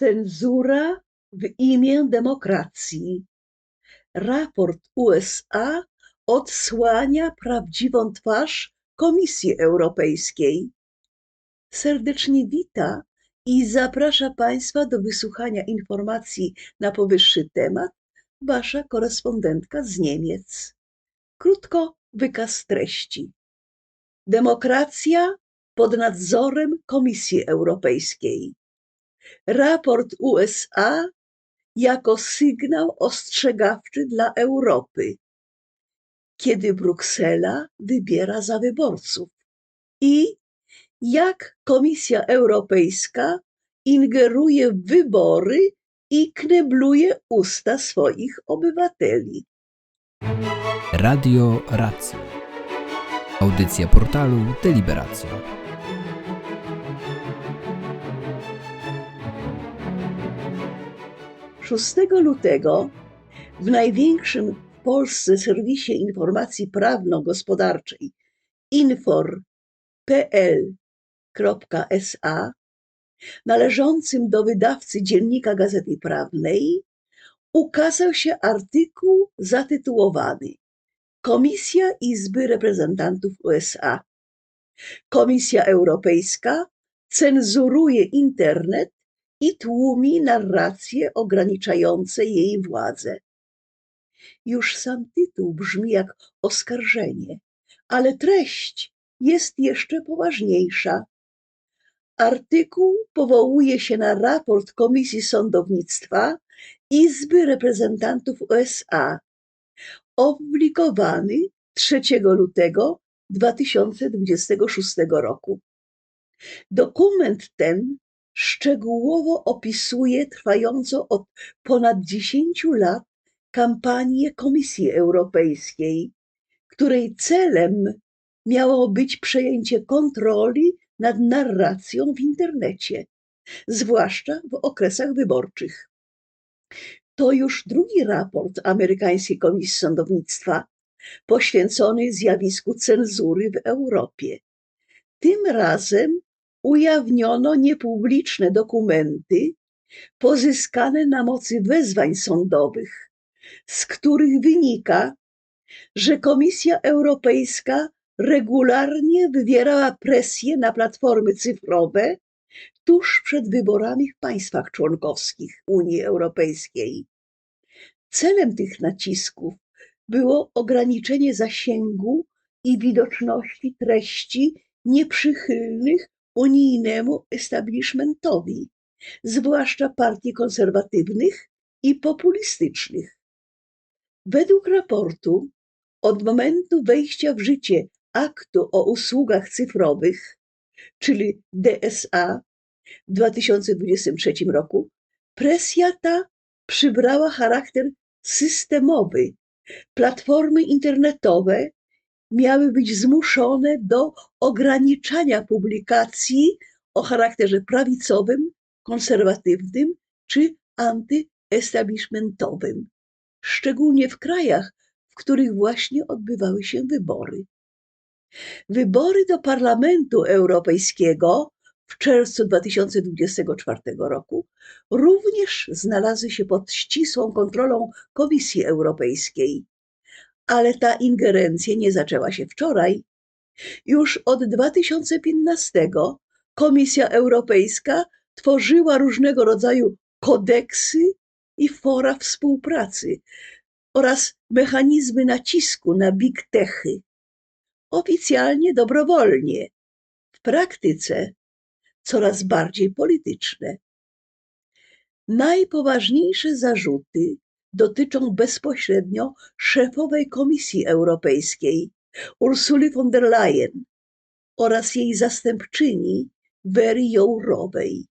Cenzura w imię demokracji. Raport USA odsłania prawdziwą twarz Komisji Europejskiej. Serdecznie wita i zaprasza Państwa do wysłuchania informacji na powyższy temat Wasza korespondentka z Niemiec. Krótko wykaz treści. Demokracja pod nadzorem Komisji Europejskiej raport USA jako sygnał ostrzegawczy dla Europy, kiedy Bruksela wybiera za wyborców i jak Komisja Europejska ingeruje w wybory i knebluje usta swoich obywateli. Radio Racjo. Audycja portalu Deliberacjo. 6 lutego w największym w Polsce serwisie informacji prawno-gospodarczej infor.pl.sa należącym do wydawcy Dziennika Gazety Prawnej ukazał się artykuł zatytułowany Komisja Izby Reprezentantów USA. Komisja Europejska cenzuruje internet i tłumi narracje ograniczające jej władzę. Już sam tytuł brzmi jak oskarżenie, ale treść jest jeszcze poważniejsza. Artykuł powołuje się na raport Komisji Sądownictwa Izby Reprezentantów USA, opublikowany 3 lutego 2026 roku. Dokument ten szczegółowo opisuje trwającą od ponad 10 lat kampanię Komisji Europejskiej, której celem miało być przejęcie kontroli nad narracją w internecie, zwłaszcza w okresach wyborczych. To już drugi raport amerykańskiej Komisji Sądownictwa poświęcony zjawisku cenzury w Europie. Tym razem ujawniono niepubliczne dokumenty pozyskane na mocy wezwań sądowych, z których wynika, że Komisja Europejska regularnie wywierała presję na platformy cyfrowe tuż przed wyborami w państwach członkowskich Unii Europejskiej. Celem tych nacisków było ograniczenie zasięgu i widoczności treści nieprzychylnych unijnemu establishmentowi, zwłaszcza partii konserwatywnych i populistycznych. Według raportu od momentu wejścia w życie aktu o usługach cyfrowych, czyli DSA w 2023 roku, presja ta przybrała charakter systemowy. Platformy internetowe miały być zmuszone do ograniczania publikacji o charakterze prawicowym, konserwatywnym czy antyestablishmentowym, szczególnie w krajach, w których właśnie odbywały się wybory. Wybory do Parlamentu Europejskiego w czerwcu 2024 roku również znalazły się pod ścisłą kontrolą Komisji Europejskiej ale ta ingerencja nie zaczęła się wczoraj. Już od 2015 Komisja Europejska tworzyła różnego rodzaju kodeksy i fora współpracy oraz mechanizmy nacisku na big techy. Oficjalnie dobrowolnie, w praktyce coraz bardziej polityczne. Najpoważniejsze zarzuty dotyczą bezpośrednio szefowej Komisji Europejskiej Ursuli von der Leyen oraz jej zastępczyni Wery Jourowej.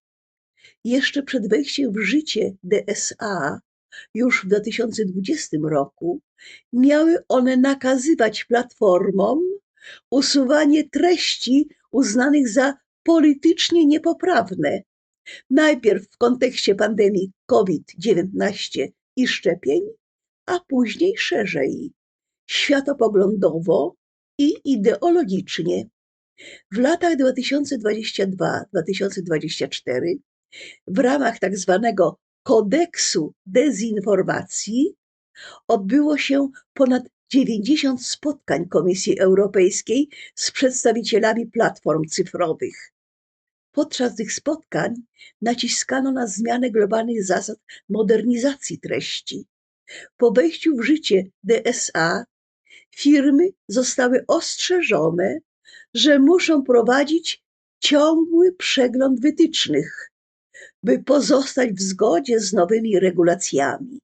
Jeszcze przed wejściem w życie DSA, już w 2020 roku, miały one nakazywać platformom usuwanie treści uznanych za politycznie niepoprawne. Najpierw w kontekście pandemii COVID-19 i szczepień, a później szerzej, światopoglądowo i ideologicznie. W latach 2022-2024 w ramach tak zwanego kodeksu dezinformacji odbyło się ponad 90 spotkań Komisji Europejskiej z przedstawicielami platform cyfrowych. Podczas tych spotkań naciskano na zmianę globalnych zasad modernizacji treści. Po wejściu w życie DSA firmy zostały ostrzeżone, że muszą prowadzić ciągły przegląd wytycznych, by pozostać w zgodzie z nowymi regulacjami.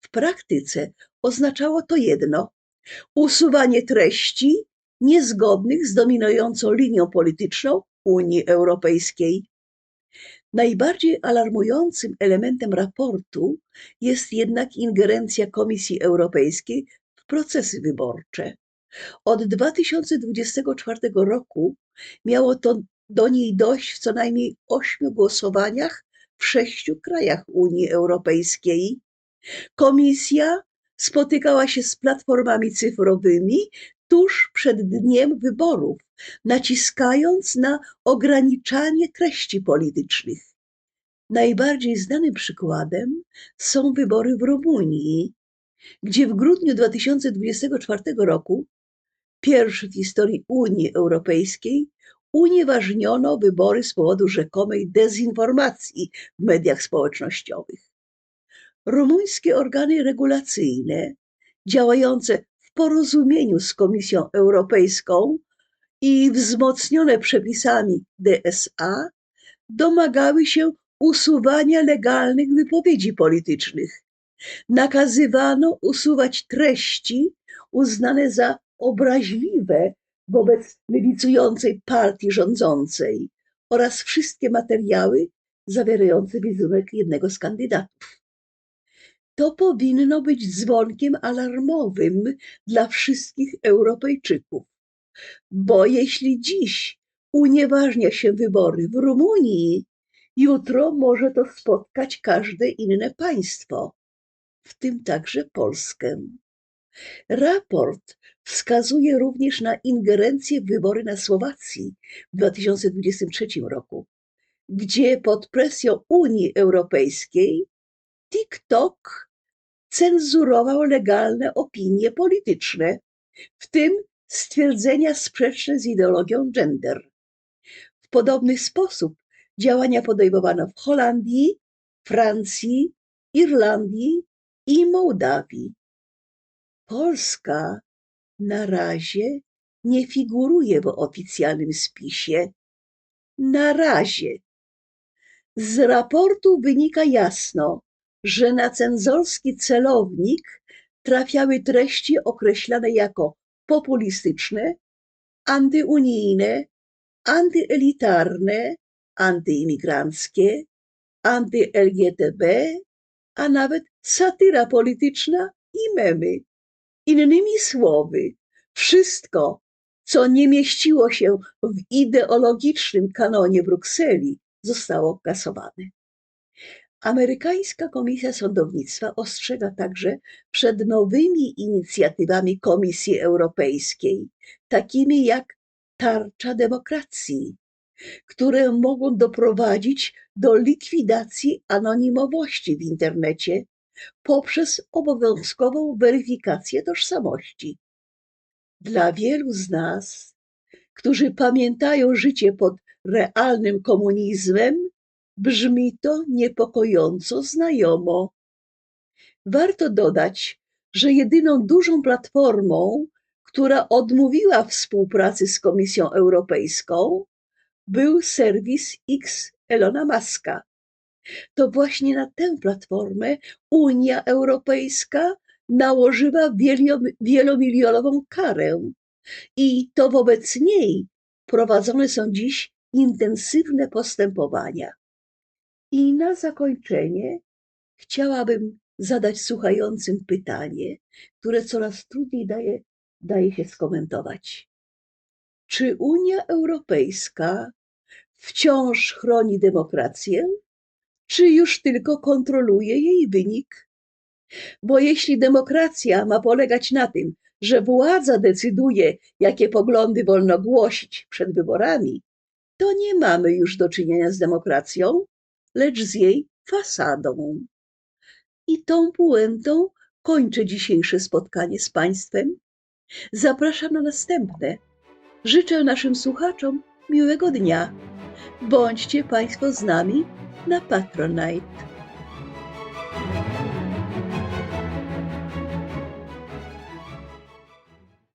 W praktyce oznaczało to jedno: usuwanie treści niezgodnych z dominującą linią polityczną Unii Europejskiej. Najbardziej alarmującym elementem raportu jest jednak ingerencja Komisji Europejskiej w procesy wyborcze. Od 2024 roku miało to do niej dojść w co najmniej ośmiu głosowaniach w sześciu krajach Unii Europejskiej. Komisja spotykała się z platformami cyfrowymi tuż przed dniem wyborów, naciskając na ograniczanie treści politycznych. Najbardziej znanym przykładem są wybory w Rumunii, gdzie w grudniu 2024 roku, pierwszy w historii Unii Europejskiej, unieważniono wybory z powodu rzekomej dezinformacji w mediach społecznościowych. Rumuńskie organy regulacyjne, działające w porozumieniu z Komisją Europejską i wzmocnione przepisami DSA, domagały się usuwania legalnych wypowiedzi politycznych. Nakazywano usuwać treści uznane za obraźliwe wobec lewicującej partii rządzącej oraz wszystkie materiały zawierające wizerunek jednego z kandydatów. To powinno być dzwonkiem alarmowym dla wszystkich Europejczyków, bo jeśli dziś unieważnia się wybory w Rumunii, jutro może to spotkać każde inne państwo, w tym także Polskę. Raport wskazuje również na ingerencję w wybory na Słowacji w 2023 roku, gdzie pod presją Unii Europejskiej TikTok cenzurował legalne opinie polityczne, w tym stwierdzenia sprzeczne z ideologią gender. W podobny sposób działania podejmowano w Holandii, Francji, Irlandii i Mołdawii. Polska na razie nie figuruje w oficjalnym spisie. Na razie. Z raportu wynika jasno, że na cenzorski celownik trafiały treści określane jako populistyczne, antyunijne, antyelitarne, antyimigranckie, anty-LGTB, a nawet satyra polityczna i memy. Innymi słowy, wszystko, co nie mieściło się w ideologicznym kanonie Brukseli, zostało kasowane. Amerykańska Komisja Sądownictwa ostrzega także przed nowymi inicjatywami Komisji Europejskiej, takimi jak tarcza demokracji, które mogą doprowadzić do likwidacji anonimowości w internecie poprzez obowiązkową weryfikację tożsamości. Dla wielu z nas, którzy pamiętają życie pod realnym komunizmem, brzmi to niepokojąco znajomo. Warto dodać, że jedyną dużą platformą, która odmówiła współpracy z Komisją Europejską, był serwis X Elona Muska. To właśnie na tę platformę Unia Europejska nałożyła wielomilionową karę i to wobec niej prowadzone są dziś intensywne postępowania. I na zakończenie chciałabym zadać słuchającym pytanie, które coraz trudniej daje, daje się skomentować. Czy Unia Europejska wciąż chroni demokrację, czy już tylko kontroluje jej wynik? Bo jeśli demokracja ma polegać na tym, że władza decyduje, jakie poglądy wolno głosić przed wyborami, to nie mamy już do czynienia z demokracją, lecz z jej fasadą. I tą puentą kończę dzisiejsze spotkanie z Państwem. Zapraszam na następne. Życzę naszym słuchaczom miłego dnia. Bądźcie Państwo z nami na Patronite.